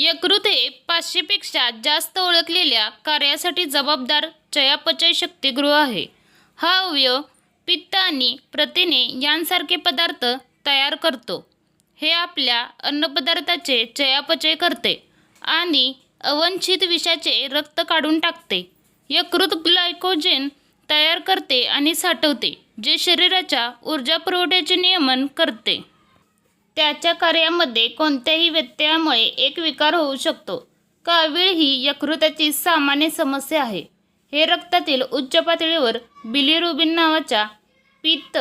यकृत हे पाचशेपेक्षा जास्त ओळखलेल्या कार्यासाठी जबाबदार चयापचय शक्तिगृह आहे. हा अवयव पित्त आणि प्रथिने यांसारखे पदार्थ तयार करतो. हे आपल्या अन्नपदार्थाचे चयापचय करते आणि अवंचित विषाचे रक्त काढून टाकते. यकृत ग्लायकोजेन तयार करते आणि साठवते जे शरीराच्या ऊर्जा पुरवठ्याचे नियमन करते. त्याच्या कार्यामध्ये कोणत्याही व्यत्ययामुळे एक विकार होऊ शकतो. कावीळ ही यकृताची सामान्य समस्या आहे. हे रक्तातील उच्च पातळीवर बिलिरुबिन नावाच्या पित्त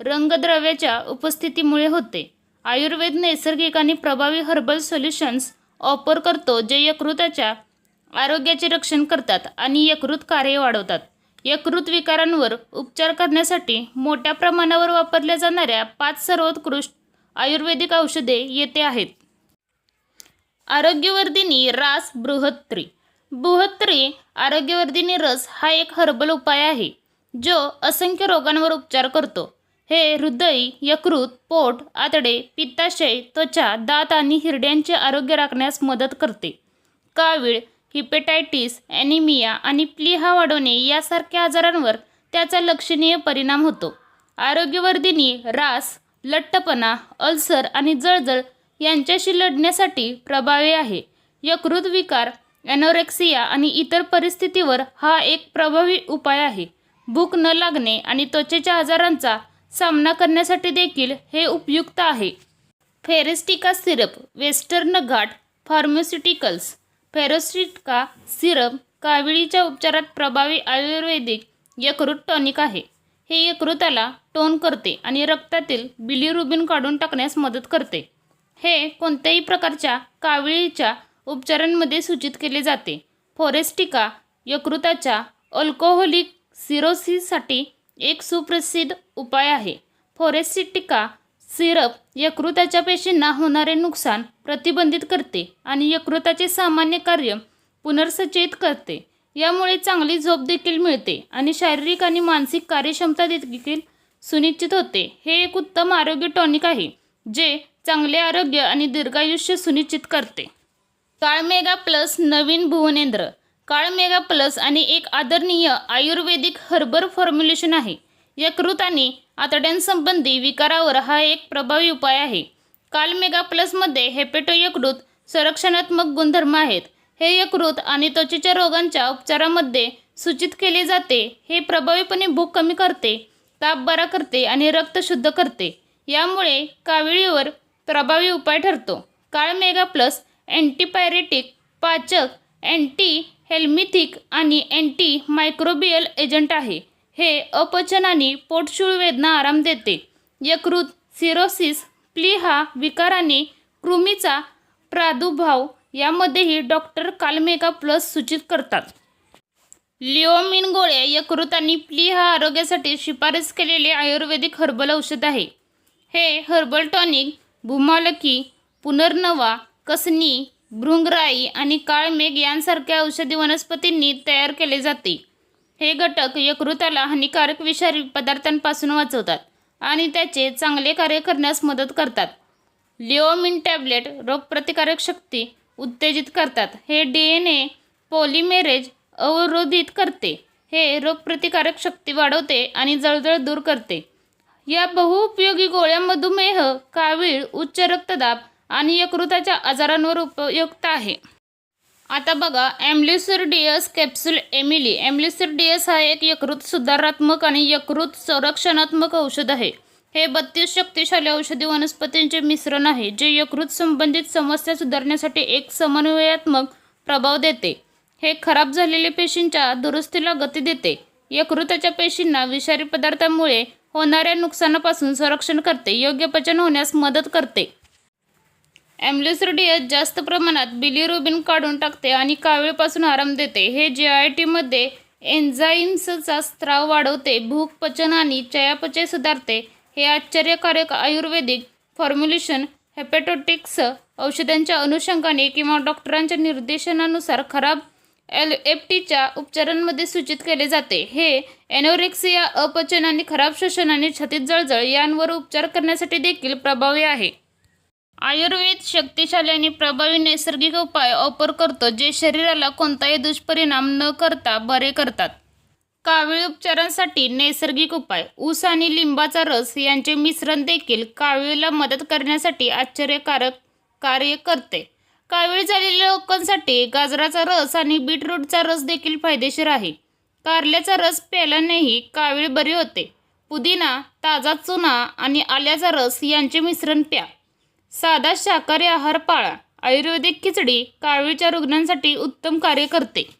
रंगद्रव्याच्या उपस्थितीमुळे होते. आयुर्वेद नैसर्गिक आणि प्रभावी हर्बल सोल्युशन्स ऑफर करतो जे यकृताच्या आरोग्याचे रक्षण करतात आणि यकृत कार्य वाढवतात. यकृत विकारांवर उपचार करण्यासाठी मोठ्या प्रमाणावर वापरल्या जाणाऱ्या पाच सर्वोत्कृष्ट आयुर्वेदिक औषधे येथे आहेत. आरोग्यवर्धिनी रास बृहत्त्री बृहत्त्री आरोग्यवर्धिनी रस हा एक हर्बल उपाय आहे जो असंख्य रोगांवर उपचार करतो. हे हृदय यकृत पोट आतडे पित्ताशय त्वचा दात आणि हिरड्यांचे आरोग्य राखण्यास मदत करते. कावीळ हिपेटायटिस ॲनिमिया आणि प्लीहा वाढवणे यासारख्या आजारांवर त्याचा लक्षणीय परिणाम होतो. आरोग्यवर्धिनी रास लठ्ठपणा अल्सर आणि जळजळ यांच्याशी लढण्यासाठी प्रभावी आहे. यकृत विकार ॲनोरेक्सिया आणि इतर परिस्थितीवर हा एक प्रभावी उपाय आहे. भूक न लागणे आणि त्वचेच्या आजारांचा सामना करण्यासाठी देखील हे उपयुक्त आहे. फेरेस्टिका सिरप वेस्टर्न घाट फार्मास्युटिकल्स. फेरोस्टिका सिरप काविळीच्या उपचारात प्रभावी आयुर्वेदिक यकृत टॉनिक आहे. हे यकृताला टोन करते आणि रक्तातील बिलिरुबिन काढून टाकण्यास मदत करते. हे कोणत्याही प्रकारच्या काविळीच्या उपचारांमध्ये सूचित केले जाते. फॉरेस्टिका यकृताच्या अल्कोहोलिक सिरोसिससाठी एक सुप्रसिद्ध उपाय आहे. फॉरेस्टिका सिरप यकृताच्या पेशींना होणारे नुकसान प्रतिबंधित करते आणि यकृताचे सामान्य कार्य पुनर्संचयित करते. यामुळे चांगली झोप देखील मिळते आणि शारीरिक आणि मानसिक कार्यक्षमता देखील सुनिश्चित होते. हे एक उत्तम आरोग्य टॉनिक आहे जे चांगले आरोग्य आणि दीर्घायुष्य सुनिश्चित करते. काळमेगा प्लस नवीन भुवनेंद्र. काळमेगा प्लस आणि एक आदरणीय आयुर्वेदिक हर्बर फॉर्म्युलेशन आहे. यकृत आणि आतड्यांसंबंधी विकारावर हा एक प्रभावी उपाय आहे. कालमेगा प्लसमध्ये हेपेटो यकृत संरक्षणात्मक गुणधर्म आहेत. हे यकृत आणि त्वचेच्या रोगांच्या उपचारामध्ये सूचित केले जाते. हे प्रभावीपणे भूक कमी करते ताप बरा करते आणि रक्त शुद्ध करते. यामुळे काविळीवर प्रभावी उपाय ठरतो. काळमेगा प्लस अँटीपायरेटिक पाचक अँटी हेल्मिथिक आणि अँटी मायक्रोबियल एजंट आहे. हे अपचन आणि पोटशूळ वेदना आराम देते. यकृत सिरोसिस प्लीहा विकार आणि कृमीचा प्रादुर्भाव यामध्येही डॉक्टर कालमेगा प्लस सूचित करतात. लिओमिन गोळ्या यकृत आणि प्ली हा आरोग्यासाठी शिफारस केलेले आयुर्वेदिक हर्बल औषध आहे. हे हर्बल टॉनिक भूमालकी पुनर्नवा कसनी भृंगराई आणि काळमेघ यांसारख्या औषधी वनस्पतींनी तयार केले जाते. हे घटक यकृताला हानिकारक विषारी पदार्थांपासून वाचवतात आणि त्याचे चांगले कार्य करण्यास मदत करतात. लिओमिन टॅबलेट रोगप्रतिकारक शक्ती उत्तेजित करतात. हे डी एन ए पॉलिमेरेज अवरोधित करते. हे रोगप्रतिकारक शक्ती वाढवते आणि जळजळ दूर करते. या बहुउपयोगी गोळ्या मधुमेह कावीळ उच्च रक्तदाब आणि यकृताच्या आजारांवर उपयुक्त आहे. आता बघा ॲम्ब्लिसर कॅप्सूल एमिली ॲम्ब्लिसर हा एक यकृत सुधारात्मक आणि यकृत संरक्षणात्मक औषध आहे. हे बत्तीस शक्तिशाली औषधी वनस्पतींचे मिश्रण आहे जे यकृत संबंधित समस्या सुधारण्यासाठी एक समन्वयात्मक प्रभाव देते. हे खराब झालेल्या पेशींच्या दुरुस्तीला गती देते. यकृताच्या पेशींना विषारी पदार्थांमुळे होणाऱ्या नुकसानापासून संरक्षण करते योग्य पचन होण्यास मदत करते. ॲम्ब्लिसोडियस जास्त प्रमाणात बिलिरुबिन काढून टाकते आणि कावीळपासून आराम देते. हे जे आय टीमध्ये एन्झाईम्सचा स्त्राव वाढवते भूक पचन आणि चयापचय सुधारते. हे आश्चर्यकारक आयुर्वेदिक फॉर्म्युलेशन हेपॅटोटिक्स औषधांच्या अनुषंगाने किंवा डॉक्टरांच्या निर्देशनानुसार खराब एल एफ टीच्या उपचारांमध्ये सूचित केले जाते. हे एनोरेक्सिया अपचन आणि खराब श्वसन आणि छातीत जळजळ यांवर उपचार करण्यासाठी देखील प्रभावी आहे. आयुर्वेद शक्तिशाली आणि प्रभावी नैसर्गिक उपाय ऑफर करतो जे शरीराला कोणताही दुष्परिणाम न करता बरे करतात. कावीळ उपचारांसाठी नैसर्गिक उपाय. ऊस आणि लिंबाचा रस यांचे मिश्रण देखील कावीळला मदत करण्यासाठी आश्चर्यकारक कार्य करते. कावीळ झालेल्या लोकांसाठी गाजराचा रस आणि बीटरूटचा रस देखील फायदेशीर आहे. कारल्याचा रस प्यायल्यानेही कावीळ बरी होते. पुदिना ताजा चुना आणि आल्याचा रस यांचे मिश्रण प्या. साधा शाकाहारी आहार पाळा. आयुर्वेदिक खिचडी कावीळच्या रुग्णांसाठी उत्तम कार्य करते.